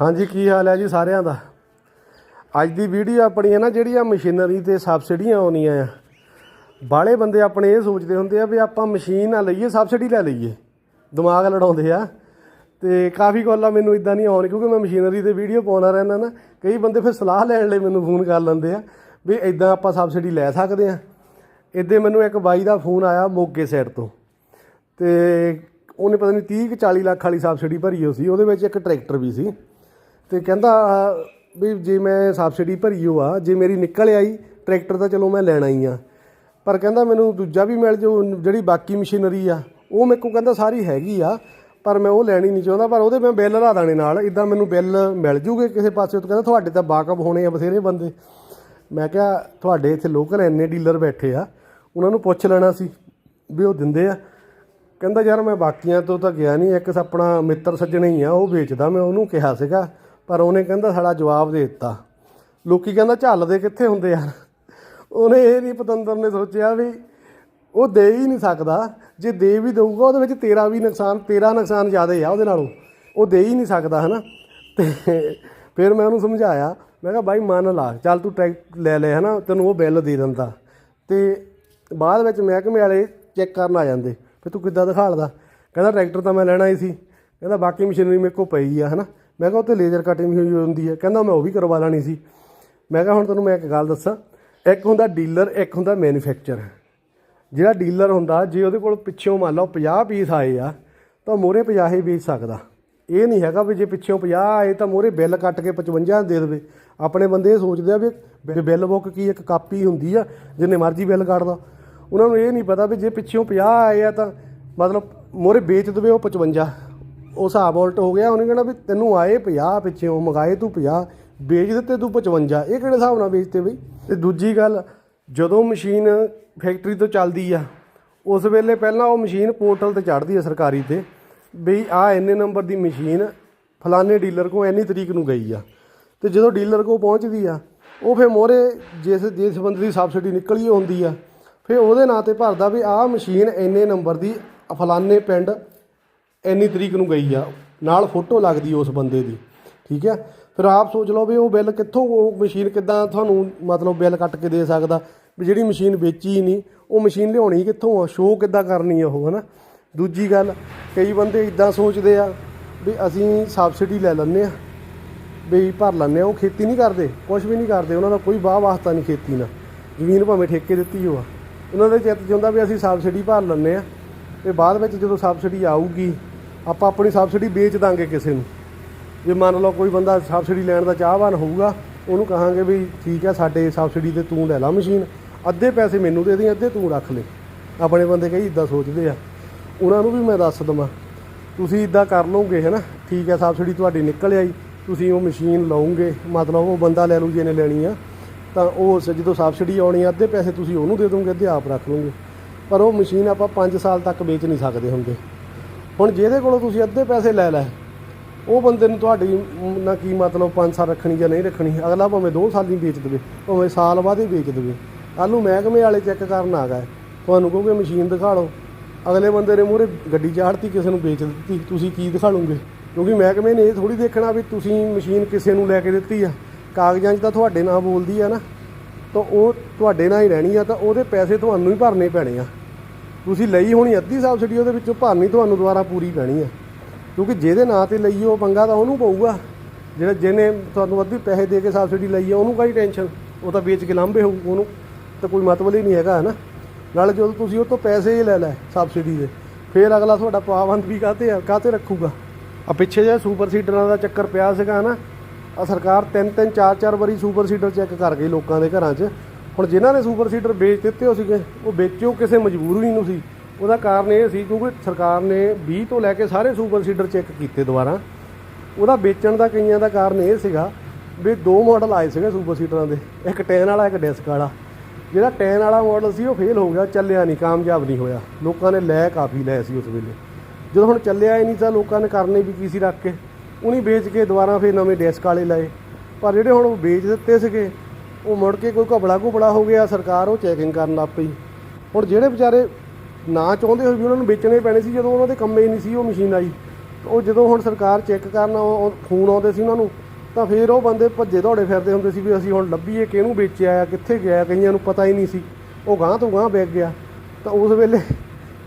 ਹਾਂਜੀ, ਕੀ ਹਾਲ ਹੈ ਜੀ ਸਾਰਿਆਂ ਦਾ? ਅੱਜ ਦੀ ਵੀਡੀਓ ਆਪਣੀ ਹੈ ਨਾ, ਜਿਹੜੀ ਆ ਮਸ਼ੀਨਰੀ ਤੇ ਸਬਸਿਡੀਆਂ ਆਉਣੀਆਂ ਆ। ਬਾਹਲੇ ਬੰਦੇ ਆਪਣੇ ਇਹ ਸੋਚਦੇ ਹੁੰਦੇ ਆ ਵੀ ਆਪਾਂ ਮਸ਼ੀਨ ਨਾ ਲਈਏ, ਸਬਸਿਡੀ ਲੈ ਲਈਏ। ਦਿਮਾਗ ਲੜਾਉਂਦੇ ਆ। ਤੇ ਕਾਫੀ ਗੱਲਾਂ ਮੈਨੂੰ ਇਦਾਂ ਨਹੀਂ ਆਉਣ ਕਿਉਂਕਿ ਮੈਂ ਮਸ਼ੀਨਰੀ ਤੇ ਵੀਡੀਓ ਪਾਉਣਾ ਰਹਿੰਦਾ ਨਾ, ਕਈ ਬੰਦੇ ਫਿਰ ਸਲਾਹ ਲੈਣ ਲਈ ਮੈਨੂੰ ਫੋਨ ਕਰ ਲੈਂਦੇ ਆ ਵੀ ਇਦਾਂ ਆਪਾਂ ਸਬਸਿਡੀ ਲੈ ਸਕਦੇ ਆ। ਇੱਦੇ ਮੈਨੂੰ ਇੱਕ ਬਾਈ ਦਾ ਫੋਨ ਆਇਆ ਮੋਗੇ ਸਾਈਡ ਤੋਂ। ਤੇ ਉਹਨੇ ਪਤਾ ਨਹੀਂ 30 ਕਿ 40 ਲੱਖ ਵਾਲੀ ਸਬਸਿਡੀ ਭਰੀ ਹੋ ਸੀ, ਉਹਦੇ ਵਿੱਚ ਇੱਕ ਟਰੈਕਟਰ ਵੀ ਸੀ। ਤੇ ਕਹਿੰਦਾ, ਵੀ ਜੇ ਮੈਂ ਸਬਸਿਡੀ ਭਰੀ ਹੋ ਆ ਜੇ ਮੇਰੀ ਨਿਕਲ ਆਈ, ਟਰੈਕਟਰ ਤਾਂ ਚਲੋ ਮੈਂ ਲੈਣਾ ਹੀ ਆ। ਪਰ ਕਹਿੰਦਾ, ਮੈਨੂੰ ਦੂਜਾ ਵੀ ਮਿਲ ਜੋ ਜਿਹੜੀ ਬਾਕੀ ਮਸ਼ੀਨਰੀ ਆ, ਉਹ ਮੇਰੇ ਕੋਲ ਕਹਿੰਦਾ ਸਾਰੀ ਹੈਗੀ ਆ, ਪਰ ਮੈਂ ਉਹ ਲੈਣੀ ਨਹੀਂ ਚਾਹੁੰਦਾ, ਪਰ ਉਹਦੇ ਮੈਂ ਬਿੱਲ ਲਾ ਦੇਣੇ ਨਾਲ ਇਦਾਂ ਮੈਨੂੰ ਬਿੱਲ ਮਿਲ ਜੂਗੇ ਕਿਸੇ ਪਾਸੇ ਤੋਂ ਕਹਿੰਦਾ ਤੁਹਾਡੇ ਤਾਂ ਬਾਕਅਪ ਹੋਣੇ ਆ ਬਥੇਰੇ ਬੰਦੇ। ਮੈਂ ਕਿਹਾ, ਤੁਹਾਡੇ ਇੱਥੇ ਲੋਕਲ ਐਨੇ ਡੀਲਰ ਬੈਠੇ ਆ, ਉਹਨਾਂ ਨੂੰ ਪੁੱਛ ਲੈਣਾ ਸੀ ਵੀ ਉਹ ਦਿੰਦੇ ਆ। ਕਹਿੰਦਾ, ਯਾਰ ਮੈਂ ਬਾਕੀਆਂ ਤੋਂ ਤਾਂ ਗਿਆ ਨਹੀਂ, ਇੱਕ ਆਪਣਾ ਮਿੱਤਰ ਸੱਜਣ ਹੀ ਆ, ਉਹ ਵੇਚਦਾ, ਮੈਂ ਉਹਨੂੰ ਕਿਹਾ ਸੀਗਾ। ਪਰ ਉਹਨੇ ਕਹਿੰਦਾ ਸਾਡਾ ਜਵਾਬ ਦੇ ਦਿੱਤਾ। ਲੋਕੀ ਕਹਿੰਦਾ ਝੱਲਦੇ ਕਿੱਥੇ ਹੁੰਦੇ ਯਾਰ ਉਹਨੇ ਇਹ ਨਹੀਂ ਪਤੰਦਰ ਨੇ ਸੋਚਿਆ ਵੀ ਉਹ ਦੇ ਹੀ ਨਹੀਂ ਸਕਦਾ। ਜੇ ਦੇ ਵੀ ਦਊਗਾ, ਉਹਦੇ ਵਿੱਚ ਤੇਰਾ ਵੀ ਨੁਕਸਾਨ, ਤੇਰਾ ਨੁਕਸਾਨ ਜ਼ਿਆਦਾ ਆ ਉਹਦੇ ਨਾਲੋਂ। ਉਹ ਦੇ ਹੀ ਨਹੀਂ ਸਕਦਾ, ਹਨਾ? ਤੇ ਫਿਰ ਮੈਂ ਉਹਨੂੰ ਸਮਝਾਇਆ। ਮੈਂ ਕਿਹਾ, ਬਾਈ, ਮੰਨ ਲਾ, ਚੱਲ ਤੂੰ ਟਰੈਕ ਲੈ ਲੈ, ਹਨਾ? ਤੈਨੂੰ ਉਹ ਬਿੱਲ ਦੇ ਦਿੰਦਾ। ਤੇ ਬਾਅਦ ਵਿੱਚ ਮਹਿਕਮੇ ਵਾਲੇ ਚੈੱਕ ਕਰਨ ਆ ਜਾਂਦੇ। ਫਿਰ ਤੂੰ ਕਿੱਦਾਂ ਦਿਖਾਲਦਾ? ਕਹਿੰਦਾ, ਟਰੈਕਟਰ ਤਾਂ ਮੈਂ ਲੈਣਾ ਹੀ ਸੀ। ਕਹਿੰਦਾ, ਬਾਕੀ ਮਸ਼ੀਨਰੀ ਮੇਰੇ ਕੋਲ ਪਈ ਆ, ਹਨਾ? ਮੈਂ ਕਿਹਾ ਉੱਤੇ ਲੇਜ਼ਰ ਕਟਿੰਗ ਹੋਈ ਹੁੰਦੀ ਹੈ। ਕਹਿੰਦਾ ਮੈਂ ਉਹ ਵੀ ਕਰਵਾ ਲੈਣੀ ਸੀ। ਮੈਂ ਕਿਹਾ ਹੁਣ ਤੁਹਾਨੂੰ ਮੈਂ ਇੱਕ ਗੱਲ ਦੱਸਾਂ। ਇੱਕ ਹੁੰਦਾ ਡੀਲਰ ਇੱਕ ਹੁੰਦਾ ਮੈਨੂਫੈਕਚਰ ਜਿਹੜਾ ਡੀਲਰ ਹੁੰਦਾ, ਜੇ ਉਹਦੇ ਕੋਲ ਪਿੱਛੋਂ ਮੰਨ ਲਓ 50 ਪੀਸ ਆਏ ਆ, ਤਾਂ ਮੋਰੇ 50 ਹੀ ਵੇਚ ਸਕਦਾ। ਇਹ ਨਹੀਂ ਹੈਗਾ ਵੀ ਜੇ ਪਿੱਛੋਂ 50 ਆਏ ਤਾਂ ਮੋਰੇ ਬਿੱਲ ਕੱਟ ਕੇ 55 ਦੇ ਦੇਵੇ। ਆਪਣੇ ਬੰਦੇ ਇਹ ਸੋਚਦੇ ਆ ਵੀ ਬਿੱਲ ਬੁੱਕ ਕੀ, ਇੱਕ ਕਾਪੀ ਹੁੰਦੀ ਆ, ਜਿੰਨੇ ਮਰਜ਼ੀ ਬਿੱਲ ਕੱਢ ਦੋ ਉਹਨਾਂ ਨੂੰ ਇਹ ਨਹੀਂ ਪਤਾ ਵੀ ਜੇ ਪਿੱਛੋਂ 50 ਆਏ ਆ ਤਾਂ ਮਤਲਬ ਮੋਰੇ ਵੇਚ ਦੇਵੇ ਉਹ 55 ਉਹ ਹਿਸਾਬ ਉਲਟ ਹੋ ਗਿਆ, ਉਹਨੇ ਕਹਿਣਾ ਵੀ ਤੈਨੂੰ ਆਏ 50 ਪਿੱਛੋਂ ਮੰਗਾਏ ਤੂੰ 50 ਵੇਚ ਦਿੱਤੇ ਤੂੰ 55 ਇਹ ਕਿਹੜੇ ਹਿਸਾਬ ਨਾਲ ਵੇਚਤੇ ਬਈ? ਤੇ ਦੂਜੀ ਗੱਲ, ਜਦੋਂ ਮਸ਼ੀਨ ਫੈਕਟਰੀ ਤੋਂ ਚੱਲਦੀ ਆ, ਉਸ ਵੇਲੇ ਪਹਿਲਾਂ ਉਹ ਮਸ਼ੀਨ ਪੋਰਟਲ ਤੇ ਚੜ੍ਹਦੀ ਆ ਸਰਕਾਰੀ ਤੇ ਵੀ ਆ ਇੰਨੇ ਨੰਬਰ ਦੀ ਮਸ਼ੀਨ ਫਲਾਣੇ ਡੀਲਰ ਕੋ ਇੰਨੀ ਤਰੀਕ ਨੂੰ ਗਈ ਆ। ਤੇ ਜਦੋਂ ਡੀਲਰ ਕੋ ਪਹੁੰਚਦੀ ਆ, ਉਹ ਫਿਰ ਮੋਰੇ ਜਿਸ ਜਿਸ ਬੰਦੇ ਦੀ ਸਬਸਿਡੀ ਨਿਕਲੀ ਹੁੰਦੀ ਆ, ਫਿਰ ਉਹਦੇ ਨਾਂ ਤੇ ਭਰਦਾ ਵੀ ਆਹ ਮਸ਼ੀਨ ਇੰਨੇ ਨੰਬਰ ਦੀ ਫਲਾਣੇ ਪਿੰਡ ਇੰਨੀ ਤਰੀਕ ਨੂੰ ਗਈ ਆ, ਨਾਲ ਫੋਟੋ ਲੱਗਦੀ ਉਸ ਬੰਦੇ ਦੀ, ਠੀਕ ਹੈ ਫਿਰ ਆਪ ਸੋਚ ਲਓ ਵੀ ਉਹ ਬਿੱਲ ਕਿੱਥੋਂ, ਉਹ ਮਸ਼ੀਨ ਕਿੱਦਾਂ ਤੁਹਾਨੂੰ ਮਤਲਬ ਬਿੱਲ ਕੱਟ ਕੇ ਦੇ ਸਕਦਾ? ਵੀ ਜਿਹੜੀ ਮਸ਼ੀਨ ਵੇਚੀ ਨਹੀਂ, ਉਹ ਮਸ਼ੀਨ ਲਿਆਉਣੀ ਕਿੱਥੋਂ ਆ? ਸ਼ੋਅ ਕਿੱਦਾਂ ਕਰਨੀ ਆ ਉਹ, ਹਨਾ? ਦੂਜੀ ਗੱਲ, ਕਈ ਬੰਦੇ ਇਦਾਂ ਸੋਚਦੇ ਆ ਵੀ ਅਸੀਂ ਸਬਸਿਡੀ ਲੈ ਲੈਂਦੇ ਆ, ਵੀ ਭਰ ਲੈਂਦੇ ਆ, ਉਹ ਖੇਤੀ ਨਹੀਂ ਕਰਦੇ ਕੁਝ ਵੀ ਨਹੀਂ ਕਰਦੇ, ਉਹਨਾਂ ਦਾ ਕੋਈ ਵਾਹ ਵਾਸਤਾ ਨਹੀਂ ਖੇਤੀ ਨਾਲ। ਜ਼ਮੀਨ ਭਾਵੇਂ ਠੇਕੇ ਦਿੱਤੀ ਹੋ ਉਹਨਾਂ ਦੇ ਚਿੱਤ 'ਚ ਹੁੰਦਾ ਵੀ ਅਸੀਂ ਸਬਸਿਡੀ ਭਰ ਲੈਂਦੇ ਆ, ਤੇ ਬਾਅਦ ਵਿੱਚ ਜਦੋਂ ਸਬਸਿਡੀ ਆਊਗੀ ਆਪਾਂ ਆਪਣੀ ਸਬਸਿਡੀ ਵੇਚ ਦਾਂਗੇ ਕਿਸੇ ਨੂੰ। ਜੇ ਮੰਨ ਲਓ ਕੋਈ ਬੰਦਾ ਸਬਸਿਡੀ ਲੈਣ ਦਾ ਚਾਹਵਾਨ ਹੋਊਗਾ, ਉਹਨੂੰ ਕਹਾਂਗੇ ਵੀ ਠੀਕ ਹੈ, ਸਾਡੇ ਸਬਸਿਡੀ ਤੇ ਤੂੰ ਲੈ ਲਾ ਮਸ਼ੀਨ। ਅੱਧੇ ਪੈਸੇ ਮੈਨੂੰ ਦੇ ਦੇ ਅੱਧੇ ਤੂੰ ਰੱਖ ਲੈ। ਆਪਣੇ ਬੰਦੇ ਕਈ ਇਦਾਂ ਸੋਚਦੇ ਆ। ਉਹਨਾਂ ਨੂੰ ਵੀ ਮੈਂ ਦੱਸ ਦਵਾਂ, ਤੁਸੀਂ ਇਦਾਂ ਕਰ ਲਓਗੇ ਹੈ ਨਾ ਠੀਕ ਹੈ, ਸਬਸਿਡੀ ਤੁਹਾਡੀ ਨਿਕਲ ਆਈ, ਤੁਸੀਂ ਉਹ ਮਸ਼ੀਨ ਲਓਗੇ। ਮਤਲਬ ਉਹ ਬੰਦਾ ਲੈ ਲੂ ਜਿਹਨੇ ਲੈਣੀ ਆ। ਤਾਂ ਉਹ ਜਦੋਂ ਸਬਸਿਡੀ ਆਉਣੀ ਆ, ਅੱਧੇ ਪੈਸੇ ਤੁਸੀਂ ਉਹਨੂੰ ਦੇ ਦੋਗੇ, ਅੱਧੇ ਆਪ ਰੱਖ ਲਓਗੇ। ਪਰ ਉਹ ਮਸ਼ੀਨ ਆਪਾਂ 5 ਸਾਲ ਤੱਕ ਵੇਚ ਨਹੀਂ ਸਕਦੇ ਹੁੰਦੇ। ਹੁਣ ਜਿਹਦੇ ਕੋਲੋਂ ਤੁਸੀਂ ਅੱਧੇ ਪੈਸੇ ਲੈ ਲੈ, ਉਹ ਬੰਦੇ ਨੂੰ ਤੁਹਾਡੀ ਨਾ ਕੀ ਮਤਲਬ 5 ਸਾਲ ਰੱਖਣੀ ਜਾਂ ਨਹੀਂ ਰੱਖਣੀ, ਅਗਲਾ ਭਾਵੇਂ 2 ਸਾਲ ਹੀ ਵੇਚ ਦੇਵੇ, ਭਾਵੇਂ ਸਾਲ ਬਾਅਦ ਹੀ ਵੇਚ ਦੇਵੇ। ਕੱਲ੍ਹ ਮਹਿਕਮੇ ਵਾਲੇ ਚੈੱਕ ਕਰਨ ਆ ਗਏ, ਤੁਹਾਨੂੰ ਕਹੋਗੇ ਮਸ਼ੀਨ ਦਿਖਾ ਲਓ। ਅਗਲੇ ਬੰਦੇ ਨੇ ਮੂਹਰੇ ਗੱਡੀ ਚਾੜਤੀ, ਕਿਸੇ ਨੂੰ ਵੇਚ ਦਿੱਤੀ, ਤੁਸੀਂ ਕੀ ਦਿਖਾ ਲਓਗੇ ਕਿਉਂਕਿ ਮਹਿਕਮੇ ਨੇ ਇਹ ਥੋੜੀ ਦੇਖਣਾ ਵੀ ਤੁਸੀਂ ਮਸ਼ੀਨ ਕਿਸੇ ਨੂੰ ਲੈ ਕੇ ਦਿੱਤੀ ਆ। ਕਾਗਜ਼ਾਂ 'ਚ ਤਾਂ ਤੁਹਾਡੇ ਨਾਂ ਬੋਲਦੀ ਆ ਨਾ, ਤਾਂ ਉਹ ਤੁਹਾਡੇ ਨਾਲ ਹੀ ਰਹਿਣੀ ਆ, ਤਾਂ ਉਹਦੇ ਪੈਸੇ ਤੁਹਾਨੂੰ ਹੀ ਭਰਨੇ ਪੈਣੇ ਆ। ਤੁਸੀਂ ਲਈ ਹੋਣੀ ਅੱਧੀ ਸਬਸਿਡੀ ਉਹਦੇ ਵਿੱਚੋਂ ਭਰਨੀ ਤੁਹਾਨੂੰ ਦੁਬਾਰਾ ਪੂਰੀ ਪੈਣੀ ਆ। ਕਿਉਂਕਿ ਜਿਹਦੇ ਨਾਂ ਤੇ ਲਈ ਉਹ ਪੰਗਾ ਤਾਂ ਉਹਨੂੰ ਪਊਗਾ। ਜਿਹੜਾ ਜਿਹਨੇ ਤੁਹਾਨੂੰ ਅੱਧੀ ਪੈਸੇ ਦੇ ਕੇ ਸਬਸਿਡੀ ਲਈ ਆ, ਉਹਨੂੰ ਕਾਹਦੀ ਟੈਨਸ਼ਨ ਉਹ ਤਾਂ ਵੇਚ ਕੇ ਲਾਂਭੇ ਹੋਊ ਉਹਨੂੰ। ਤਾਂ ਕੋਈ ਮਤਲਬ ਹੀ ਨਹੀਂ ਹੈਗਾ, ਹਨਾ? ਨਾਲੇ ਜਦੋਂ ਤੁਸੀਂ ਉਹ ਤੋਂ ਪੈਸੇ ਹੀ ਲੈ ਲੈ ਸਬਸਿਡੀ ਦੇ, ਫਿਰ ਅਗਲਾ ਤੁਹਾਡਾ ਪਾਬੰਦ ਵੀ ਕਾਹਤੇ ਆ, ਕਾਹਤੇ ਰੱਖੂਗਾ? ਆ ਪਿੱਛੇ ਜਿਹਾ ਸੁਪਰ ਸੀਡਰਾਂ ਦਾ ਚੱਕਰ ਪਿਆ ਸੀਗਾ ਨਾ ਆ ਸਰਕਾਰ ਤਿੰਨ ਤਿੰਨ ਚਾਰ ਚਾਰ ਵਾਰੀ ਸੁਪਰ ਸੀਡਰ ਚੈੱਕ ਕਰ ਗਈ ਲੋਕਾਂ ਦੇ ਘਰਾਂ 'ਚ। ਹੁਣ ਜਿਨ੍ਹਾਂ ਨੇ ਸੁਪਰ ਸੀਡਰ ਵੇਚ ਦਿੱਤੇ ਹੋ ਸੀਗੇ, ਉਹ ਵੇਚਿਓ ਕਿਸੇ ਮਜਬੂਰੀ ਨੂੰ ਸੀ। ਉਹਦਾ ਕਾਰਨ ਇਹ ਸੀ ਕਿਉਂਕਿ ਸਰਕਾਰ ਨੇ 20 ਤੋਂ ਲੈ ਕੇ ਸਾਰੇ ਸੁਪਰ ਸੀਡਰ ਚੈੱਕ ਕੀਤੇ ਦੁਬਾਰਾ। ਉਹਦਾ ਵੇਚਣ ਦਾ ਕਈਆਂ ਦਾ ਕਾਰਨ ਇਹ ਸੀਗਾ ਵੀ ਦੋ ਮਾਡਲ ਆਏ ਸੀਗੇ ਸੁਪਰ ਸੀਟਰਾਂ ਦੇ, ਇੱਕ ਟੈਨ ਵਾਲਾ, ਇੱਕ ਡਿਸਕ ਵਾਲਾ। ਜਿਹੜਾ ਟੈਨ ਵਾਲਾ ਮਾਡਲ ਸੀ, ਉਹ ਫੇਲ ਹੋ ਗਿਆ, ਚੱਲਿਆ ਨਹੀਂ, ਕਾਮਯਾਬ ਨਹੀਂ ਹੋਇਆ। ਲੋਕਾਂ ਨੇ ਲੈ ਕਾਫੀ ਲੈ ਸੀ ਉਸ ਵੇਲੇ। ਜਦੋਂ ਹੁਣ ਚੱਲਿਆ ਹੀ ਨਹੀਂ ਤਾਂ ਲੋਕਾਂ ਨੇ ਕਰਨੇ ਵੀ ਕੀ ਸੀ, ਰੱਖ ਕੇ। ਉਹਨੀ ਵੇਚ ਕੇ ਦੁਬਾਰਾ ਫੇਰ ਨਵੇਂ ਡਿਸਕ ਵਾਲੇ ਲਏ। ਪਰ ਜਿਹੜੇ ਹੁਣ ਉਹ ਵੇਚ ਦਿੱਤੇ ਸੀਗੇ ਉਹ ਮੁੜ ਕੇ ਕੋਈ ਘਬੜਾ ਘੁਬੜਾ ਹੋ ਗਿਆ, ਸਰਕਾਰ ਉਹ ਚੈਕਿੰਗ ਕਰਨ ਲੱਗ ਪਈ। ਹੁਣ ਜਿਹੜੇ ਵਿਚਾਰੇ ਨਾ ਚਾਹੁੰਦੇ ਹੋਏ ਵੀ ਉਹਨਾਂ ਨੂੰ ਵੇਚਣੇ ਪੈਣੇ ਸੀ, ਜਦੋਂ ਉਹਨਾਂ ਦੇ ਕੰਮੇ ਹੀ ਨਹੀਂ ਸੀ ਉਹ ਮਸ਼ੀਨ ਆਈ। ਉਹ ਜਦੋਂ ਹੁਣ ਸਰਕਾਰ ਚੈੱਕ ਕਰਨ ਫੋਨ ਆਉਂਦੇ ਸੀ ਉਹਨਾਂ ਨੂੰ, ਤਾਂ ਫਿਰ ਉਹ ਬੰਦੇ ਭੱਜੇ ਦੌੜੇ ਫਿਰਦੇ ਹੁੰਦੇ ਸੀ ਵੀ ਅਸੀਂ ਹੁਣ ਲੱਭੀਏ ਕਿਹਨੂੰ ਵੇਚਿਆ ਆ, ਕਿੱਥੇ ਗਿਆ, ਕਈਆਂ ਨੂੰ ਪਤਾ ਹੀ ਨਹੀਂ ਸੀ। ਉਹ ਗਾਂਹ ਤੋਂ ਗਾਂਹ ਵਿਕ ਗਿਆ। ਤਾਂ ਉਸ ਵੇਲੇ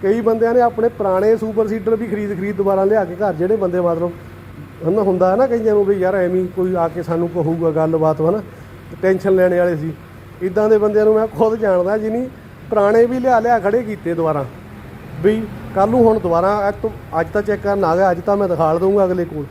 ਕਈ ਬੰਦਿਆਂ ਨੇ ਆਪਣੇ ਪੁਰਾਣੇ ਸੁਪਰ ਸੀਡਰ ਵੀ ਖਰੀਦ ਖਰੀਦ ਦੁਬਾਰਾ ਲਿਆ ਕੇ ਘਰ, ਜਿਹੜੇ ਬੰਦੇ ਮਤਲਬ ਹਨਾ ਹੁੰਦਾ ਹੈ ਨਾ ਕਈਆਂ ਨੂੰ ਵੀ ਯਾਰ ਐਵੇਂ ਕੋਈ ਆ ਕੇ ਸਾਨੂੰ ਕਹੂਗਾ ਗੱਲਬਾਤ, ਹਨਾ। ਟੈਨਸ਼ਨ ਲੈਣੇ ਵਾਲੇ ਸੀ। ਇਦਾਂ ਦੇ ਬੰਦਿਆਂ ਨੂੰ ਮੈਂ ਖੁਦ ਜਾਣਦਾ ਜਿਹਨੀ ਪੁਰਾਣੇ ਵੀ ਲਿਆ ਲਿਆ ਖੜੇ ਕੀਤੇ ਦੁਬਾਰਾ। ਵੀ ਕੱਲ ਨੂੰ ਹੁਣ ਦੁਬਾਰਾ ਅੱਜ ਅੱਜ ਤਾਂ ਚੈੱਕ ਕਰਨ ਆ ਗਿਆ, ਅੱਜ ਤਾਂ ਮੈਂ ਦਿਖਾ ਦਊਂਗਾ ਅਗਲੇ ਕੋਲ।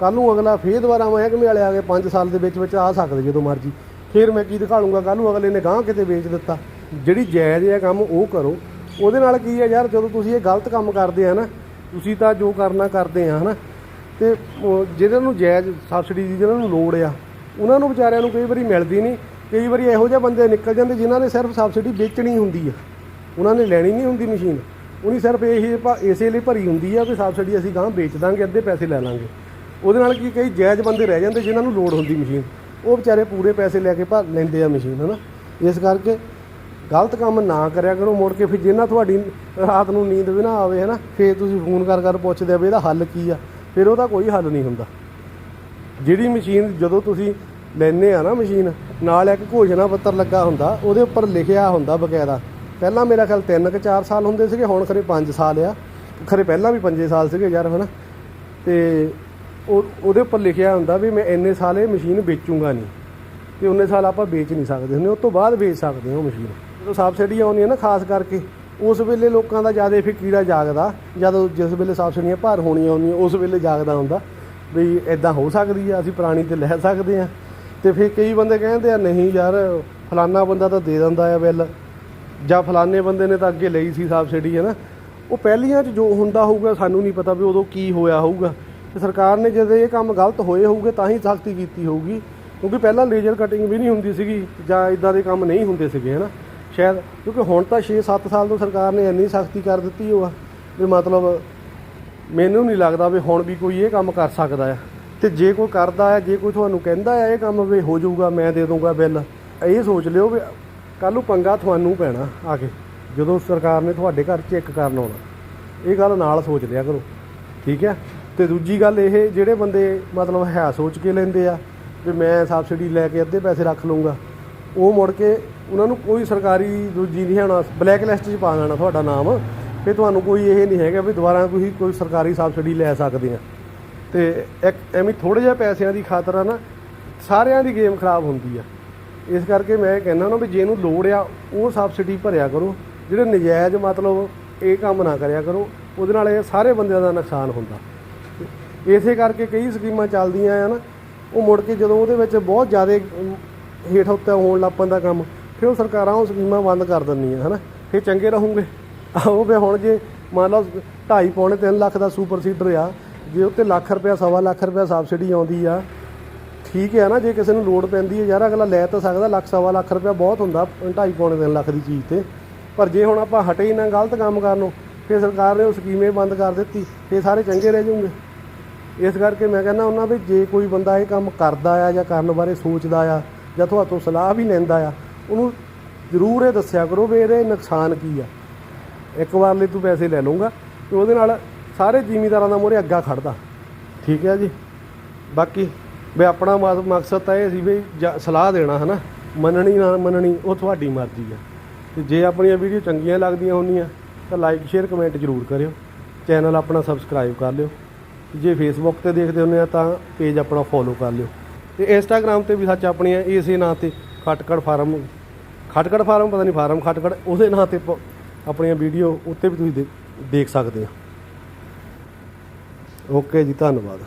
ਕੱਲ ਨੂੰ ਅਗਲਾ ਫੇਰ ਦੁਬਾਰਾ ਮਹਿਕਮੇ ਵਾਲੇ ਆ ਕੇ 5 ਸਾਲ ਦੇ ਵਿੱਚ ਵਿੱਚ ਆ ਸਕਦੇ ਜਦੋਂ ਮਰਜ਼ੀ। ਫੇਰ ਮੈਂ ਕੀ ਦਿਖਾ ਲੂੰਗਾ ਕੱਲ ਨੂੰ ਅਗਲੇ ਨੇ ਗਾਂਹ ਕਿਤੇ ਵੇਚ ਦਿੱਤਾ। ਜਿਹੜੀ ਜਾਇਜ਼ ਹੈ ਕੰਮ ਉਹ ਕਰੋ। ਉਹਦੇ ਨਾਲ ਕੀ ਹੈ ਯਾਰ, ਜਦੋਂ ਤੁਸੀਂ ਇਹ ਗਲਤ ਕੰਮ ਕਰਦੇ ਆ ਨਾ, ਤੁਸੀਂ ਤਾਂ ਜੋ ਕਰਨਾ ਕਰਦੇ ਆ, ਹਨਾ। ਤੇ ਉਹ ਜਿਹਨਾਂ ਨੂੰ ਜਾਇਜ਼ ਸਬਸਿਡੀ ਦੀ ਜਿਹਨਾਂ ਨੂੰ ਲੋੜ ਆ ਉਹਨਾਂ ਨੂੰ ਵਿਚਾਰਿਆਂ ਨੂੰ ਕਈ ਵਾਰੀ ਮਿਲਦੀ ਨਹੀਂ, ਕਈ ਵਾਰੀ ਇਹੋ ਜਿਹੇ ਬੰਦੇ ਨਿਕਲ ਜਾਂਦੇ ਜਿਨ੍ਹਾਂ ਨੇ ਸਿਰਫ ਸਬਸਿਡੀ ਵੇਚਣੀ ਹੁੰਦੀ ਆ। ਉਹਨਾਂ ਨੇ ਲੈਣੀ ਨਹੀਂ ਹੁੰਦੀ ਮਸ਼ੀਨ। ਉਹਨੀ ਸਿਰਫ ਇਹੀ ਭਾ- ਇਸੇ ਲਈ ਭਰੀ ਹੁੰਦੀ ਆ ਵੀ ਸਬਸਿਡੀ ਅਸੀਂ ਗਾਂ ਵੇਚ ਦਾਂਗੇ, ਅੱਧੇ ਪੈਸੇ ਲੈ ਲਾਂਗੇ। ਉਹਦੇ ਨਾਲ ਕੀ ਕਈ ਜਾਇਜ਼ ਬੰਦੇ ਰਹਿ ਜਾਂਦੇ ਜਿਨ੍ਹਾਂ ਨੂੰ ਲੋੜ ਹੁੰਦੀ ਮਸ਼ੀਨ। ਉਹ ਵਿਚਾਰੇ ਪੂਰੇ ਪੈਸੇ ਲੈ ਕੇ ਭਰ ਲੈਂਦੇ ਆ ਮਸ਼ੀਨ, ਹਨਾ? ਇਸ ਕਰਕੇ ਗਲਤ ਕੰਮ ਨਾ ਕਰਿਆ ਕਰੋ, ਮੁੜ ਕੇ ਫਿਰ ਜਿੰਨਾ ਤੁਹਾਡੀ ਰਾਤ ਨੂੰ ਨੀਂਦ ਵੀ ਨਾ ਆਵੇ, ਹਨਾ? ਫਿਰ ਤੁਸੀਂ ਫੋਨ ਕਰ ਕਰ ਪੁੱਛਦੇ ਆ ਵੀ ਇਹਦਾ ਹੱਲ ਕੀ ਆ? ਫਿਰ ਉਹਦਾ ਕੋਈ ਹੱਲ ਨਹੀਂ ਹੁੰਦਾ। ਜਿਹੜੀ ਮਸ਼ੀਨ ਜਦੋਂ ਤੁਸੀਂ ਲੈਨੇ ਆ ਨਾ ਮਸ਼ੀਨ, ਨਾਲ ਇੱਕ ਘੋਸ਼ਣਾ ਪੱਤਰ ਲੱਗਾ ਹੁੰਦਾ, ਉਹਦੇ ਉੱਪਰ ਲਿਖਿਆ ਹੁੰਦਾ ਬਕਾਇਦਾ। ਪਹਿਲਾਂ ਮੇਰਾ ਖਿਆਲ 3 ਕਿ 4 ਸਾਲ ਹੁੰਦੇ ਸੀਗੇ, ਹੁਣ ਖਰੇ 5 ਸਾਲ ਆ। ਖਰੇ ਪਹਿਲਾਂ ਵੀ 5 ਸਾਲ ਸੀਗੇ ਯਾਰ, ਹਨਾ? ਤੇ ਉਹ, ਉਹਦੇ ਉੱਪਰ ਲਿਖਿਆ ਹੁੰਦਾ ਵੀ ਮੈਂ ਇੰਨੇ ਸਾਲ ਇਹ ਮਸ਼ੀਨ ਵੇਚੂੰਗਾ ਨਹੀਂ। ਤੇ ਉਹਨੇ ਸਾਲ ਆਪਾਂ ਵੇਚ ਨਹੀਂ ਸਕਦੇ ਹੁੰਦੇ, ਉਸ ਤੋਂ ਬਾਅਦ ਵੇਚ ਸਕਦੇ ਹਾਂ ਉਹ ਮਸ਼ੀਨ। ਜਦੋਂ ਸਬਸਿਡੀ ਆਉਂਦੀ ਹੈ ਨਾ ਖਾਸ ਕਰਕੇ, ਉਸ ਵੇਲੇ ਲੋਕਾਂ ਦਾ ਜ਼ਿਆਦਾ ਫਿਰ ਕੀੜਾ ਜਾਗਦਾ, ਜਦੋਂ ਜਿਸ ਵੇਲੇ ਸਬਸਿਡੀਆਂ ਭਰ ਹੋਣੀਆਂ ਹੁੰਦੀਆਂ, ਉਸ ਵੇਲੇ ਜਾਗਦਾ ਹੁੰਦਾ। ਵੀ ਇਦਾਂ ਹੋ ਸਕਦੀ ਆ, ਅਸੀਂ ਪੁਰਾਣੀ ਤੇ ਲੈ ਸਕਦੇ ਆ। ਤੇ ਫਿਰ ਕਈ ਬੰਦੇ ਕਹਿੰਦੇ ਆ, ਨਹੀਂ ਯਾਰ, ਫਲਾਨਾ ਬੰਦਾ ਤਾਂ ਦੇ ਦਿੰਦਾ ਆ ਬਿੱਲ। ਜਾਂ ਫਲਾਨੇ ਬੰਦੇ ਨੇ ਤਾਂ ਅੱਗੇ ਲਈ ਸੀ ਸਬਸਿਡੀ ਹੈ ਨਾ ਉਹ ਪਹਿਲੀਆਂ 'ਚ ਜੋ ਹੁੰਦਾ ਹੋਊਗਾ, ਸਾਨੂੰ ਨਹੀਂ ਪਤਾ ਵੀ ਉਦੋਂ ਕੀ ਹੋਇਆ ਹੋਊਗਾ। ਤੇ ਸਰਕਾਰ ਨੇ ਜਦੋਂ ਇਹ ਕੰਮ ਗਲਤ ਹੋਏ ਹੋਊਗੇ, ਤਾਂ ਹੀ ਸਖਤੀ ਕੀਤੀ ਹੋਊਗੀ। ਕਿਉਂਕਿ ਪਹਿਲਾਂ ਲੇਜ਼ਰ ਕਟਿੰਗ ਵੀ ਨਹੀਂ ਹੁੰਦੀ ਸੀਗੀ, ਜਾਂ ਇਦਾਂ ਦੇ ਕੰਮ ਨਹੀਂ ਹੁੰਦੇ ਸੀਗੇ, ਹਨਾ। ਸ਼ਾਇਦ, ਕਿਉਂਕਿ ਹੁਣ ਤਾਂ 6-7 ਸਾਲ ਤੋਂ ਸਰਕਾਰ ਨੇ ਇੰਨੀ ਸਖਤੀ ਕਰ ਦਿੱਤੀ ਹੋਆ, ਵੀ ਮਤਲਬ ਮੈਨੂੰ ਨਹੀਂ ਲੱਗਦਾ ਵੀ ਹੁਣ ਵੀ ਕੋਈ ਇਹ ਕੰਮ ਕਰ ਸਕਦਾ ਆ ਤੇ ਜੇ ਕੋਈ ਕਰਦਾ ਹੈ, ਜੇ ਕੋਈ ਤੁਹਾਨੂੰ ਕਹਿੰਦਾ ਹੈ ਇਹ ਕੰਮ ਵੀ ਹੋ ਜਾਊਗਾ, ਮੈਂ ਦੇ ਦੂੰਗਾ ਬਿੱਲ, ਇਹ ਸੋਚ ਲਿਓ ਵੀ ਕੱਲ ਨੂੰ ਪੰਗਾ ਤੁਹਾਨੂੰ ਪੈਣਾ ਆ ਕੇ, ਜਦੋਂ ਸਰਕਾਰ ਨੇ ਤੁਹਾਡੇ ਘਰ ਚੈੱਕ ਕਰਨ ਆਉਣਾ। ਇਹ ਗੱਲ ਨਾਲ ਸੋਚ ਲਿਆ ਕਰੋ, ਠੀਕ ਹੈ? ਤੇ ਦੂਜੀ ਗੱਲ ਇਹ, ਜਿਹੜੇ ਬੰਦੇ ਮਤਲਬ ਹੈ ਸੋਚ ਕੇ ਲੈਂਦੇ ਆ, ਵੀ ਮੈਂ ਸਬਸਿਡੀ ਲੈ ਕੇ ਅੱਧੇ ਪੈਸੇ ਰੱਖ ਲੂੰਗਾ ਉਹ ਮੁੜ ਕੇ ਉਹਨਾਂ ਨੂੰ ਕੋਈ ਸਰਕਾਰੀ ਦੂਜੀ ਨਹੀਂ ਹੋਣਾ ਬਲੈਕ ਲਿਸਟ 'ਚ ਪਾ ਦੇਣਾ ਤੁਹਾਡਾ ਨਾਮ ਫਿਰ ਤੁਹਾਨੂੰ ਕੋਈ ਇਹ ਨਹੀਂ ਹੈਗਾ ਵੀ ਦੁਬਾਰਾ ਤੁਸੀਂ ਕੋਈ ਸਰਕਾਰੀ ਸਬਸਿਡੀ ਲੈ ਸਕਦੇ ਆ। ਤੇ ਇੱਕ ਐਵੇਂ ਥੋੜੇ ਜਿਹੇ ਪੈਸਿਆਂ ਦੀ ਖਾਤਰ ਆ ਨਾ ਸਾਰਿਆਂ ਦੀ ਗੇਮ ਖਰਾਬ ਹੁੰਦੀ ਆ। ਇਸ ਕਰਕੇ ਮੈਂ ਕਹਿੰਦਾ ਨਾ ਵੀ ਜਿਹਨੂੰ ਲੋੜ ਆ ਉਹ ਸਬਸਿਡੀ ਭਰਿਆ ਕਰੋ। ਜਿਹੜੇ ਨਜਾਇਜ਼ ਮਤਲਬ ਇਹ ਕੰਮ ਨਾ ਕਰਿਆ ਕਰੋ ਉਹਦੇ ਨਾਲ ਇਹ ਸਾਰੇ ਬੰਦਿਆਂ ਦਾ ਨੁਕਸਾਨ ਹੁੰਦਾ। ਇਸੇ ਕਰਕੇ ਕਈ ਸਕੀਮਾਂ ਚੱਲਦੀਆਂ ਆ ਨਾ ਉਹ ਮੁੜ ਕੇ ਜਦੋਂ ਉਹਦੇ ਵਿੱਚ ਬਹੁਤ ਜ਼ਿਆਦਾ ਅਮ, ਹੇਠ ਉੱਤੇ ਹੋਣ ਲੱਗ ਪੈਂਦਾ ਕੰਮ ਫਿਰ ਉਹ ਸਰਕਾਰਾਂ ਉਹ ਸਕੀਮਾਂ ਬੰਦ ਕਰ ਦਿੰਦੀਆਂ ਹਨਾ? ਫਿਰ ਚੰਗੇ ਰਹੋਗੇ। ਆਹੋ ਵੀ ਹੁਣ ਜੇ ਮੰਨ ਲਓ 2.5 ਪੌਣੇ 3 ਲੱਖ ਦਾ ਸੁਪਰ ਸੀਡਰ ਆ, ਜੇ ਉੱਤੇ ਲੱਖ ਰੁਪਇਆ, ਸਵਾ ਲੱਖ ਰੁਪਇਆ ਸਬਸਿਡੀ ਆਉਂਦੀ ਆ, ਠੀਕ ਹੈ ਨਾ, ਜੇ ਕਿਸੇ ਨੂੰ ਲੋੜ ਪੈਂਦੀ ਹੈ ਯਾਰ ਅਗਲਾ ਲੈ ਤਾਂ ਸਕਦਾ, ਲੱਖ, ਸਵਾ ਲੱਖ ਰੁਪਇਆ ਬਹੁਤ ਹੁੰਦਾ 2.5 ਪੌਣੇ 3 ਲੱਖ ਦੀ ਚੀਜ਼ ਤੇ। ਪਰ ਜੇ ਹੁਣ ਆਪਾਂ ਹਟੇ ਹੀ ਨਾ ਗਲਤ ਕੰਮ ਕਰਨੋਂ ਫਿਰ ਸਰਕਾਰ ਨੇ ਉਹ ਸਕੀਮੇ ਬੰਦ ਕਰ ਦਿੱਤੀ, ਫਿਰ ਸਾਰੇ ਚੰਗੇ ਰਹਿ ਜਾਊਗੇ। ਇਸ ਕਰਕੇ ਮੈਂ ਕਹਿੰਦਾ ਉਹਨਾਂ ਵੀ ਜੇ ਕੋਈ ਬੰਦਾ ਇਹ ਕੰਮ ਕਰਦਾ ਆ ਜਾਂ ਕਰਨ ਬਾਰੇ ਸੋਚਦਾ ਆ ਜਾਂ ਤੁਹਾਤੋਂ ਸਲਾਹ ਵੀ ਲੈਂਦਾ ਆ, ਉਹਨੂੰ ਜ਼ਰੂਰ ਇਹ ਦੱਸਿਆ ਕਰੋ ਵੀ ਇਹਦੇ ਨੁਕਸਾਨ ਕੀ ਆ। ਇੱਕ ਵਾਰ ਲਈ ਤੂੰ ਪੈਸੇ ਲੈ ਲਊਗਾ ਤੇ ਉਹਦੇ ਨਾਲ ਸਾਰੇ ਜ਼ਿਮੀਂਦਾਰਾਂ ਦਾ ਮੂਹਰੇ ਅੱਗਾ ਖੜਦਾ। ਠੀਕ ਹੈ ਜੀ? ਬਾਕੀ ਵੀ ਆਪਣਾ ਮਕ- ਮਕਸਦ ਤਾਂ ਇਹ ਸੀ ਵੀ ਜਾਂ- ਸਲਾਹ ਦੇਣਾ, ਹਨਾ? ਮੰਨਣੀ ਨਾ ਮੰਨਣੀ, ਉਹ ਤੁਹਾਡੀ ਮਰਜ਼ੀ ਆ। ਤੇ ਜੇ ਆਪਣੀਆਂ ਵੀਡੀਓ ਚੰਗੀਆਂ ਲੱਗਦੀਆਂ ਹੁੰਦੀਆਂ, ਤਾਂ ਲਾਈਕ ਸ਼ੇਅਰ ਕਮੈਂਟ ਜ਼ਰੂਰ ਕਰਿਓ। ਚੈਨਲ ਆਪਣਾ ਸਬਸਕ੍ਰਾਈਬ ਕਰ ਲਿਓ। ਜੇ ਫੇਸਬੁੱਕ ਤੇ ਦੇਖਦੇ ਹੁੰਦੇ ਆ, ਤਾਂ ਪੇਜ ਆਪਣਾ ਫੋਲੋ ਕਰ ਲਿਓ। ਤੇ ਇੰਸਟਾਗ੍ਰam ਤੇ ਵੀ ਸੱਚ ਆਪਣੀਆਂ ਇਸੇ ਨਾਂ ਤੇ ਖਟਕੜ ਫਾਰਮ ਖਟਕੜ ਫਾਰਮ, ਪਤਾ ਨਹੀਂ ਫਾਰਮ ਖਟਕੜ, ਉਹਦੇ ਨਾਂ ਤੇ ਪ- ਆਪਣੀਆਂ ਵੀਡੀਓ ਉੱਤੇ ਵੀ ਤੁਸੀਂ ਦੇ- ਦੇਖ ਸਕਦੇ ਆ। ਓਕੇ ਜੀ ਧੰਨਵਾਦ।